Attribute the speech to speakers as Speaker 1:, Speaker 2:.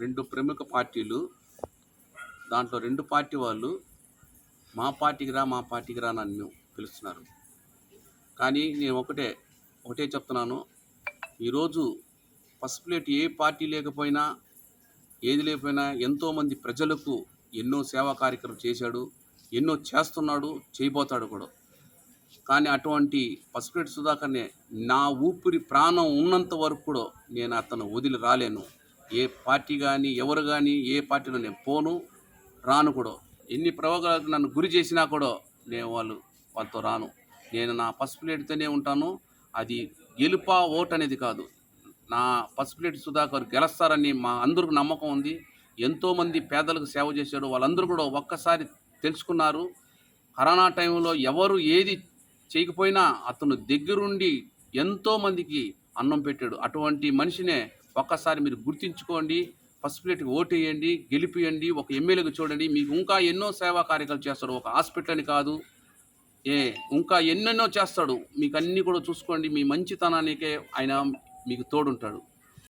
Speaker 1: రెండు ప్రముఖ పార్టీలు దాంట్లో రెండు పార్టీ వాళ్ళు మా పార్టీకి రా మా పార్టీకి రా నన్ను పిలుస్తున్నారు. కానీ నేను ఒకటే ఒకటే చెప్తున్నాను. ఈరోజు ఫస్ట్ ఏ పార్టీ లేకపోయినా ఏది లేకపోయినా ఎంతోమంది ప్రజలకు ఎన్నో సేవా కార్యక్రమం చేశాడు ఎన్నో చేస్తున్నాడు చేయబోతాడు కూడా. కానీ అటువంటి పసుపులేటి సుధాకర్నే నా ఊపిరి ప్రాణం ఉన్నంత వరకు కూడా నేను అతను వదిలి రాలేను. ఏ పార్టీ కానీ ఎవరు కానీ ఏ పార్టీలో నేను పోను రాను కూడా. ఎన్ని ప్రయోగాలకు నన్ను గురి చేసినా కూడా నేను వాళ్ళు వాళ్ళతో రాను. నేను నా పసుపులేటితోనే ఉంటాను. అది గెలుపా ఓట్ అనేది కాదు. నా పసుపులేటి సుధాకర్ గెలుస్తారని మా అందరికి నమ్మకం ఉంది. ఎంతోమంది పేదలకు సేవ చేశాడు. వాళ్ళందరూ కూడా ఒక్కసారి తెలుసుకున్నారు. కరోనా టైంలో ఎవరు ఏది చేయకపోయినా అతను దగ్గరుండి ఎంతోమందికి అన్నం పెట్టాడు. అటువంటి మనిషినే ఒక్కసారి మీరు గుర్తించుకోండి ఫస్ట్ ప్లేట్కి ఓటేయండి గెలిపియండి ఒక ఎమ్మెల్యేకి చూడండి. మీకు ఇంకా ఎన్నో సేవా కార్యక్రమాలు చేస్తాడు. ఒక హాస్పిటల్ అని కాదు. ఏ ఇంకా ఎన్నెన్నో చేస్తాడు. మీకు అన్నీ కూడా చూసుకోండి. మీ మంచితనానికే ఆయన మీకు తోడుంటాడు.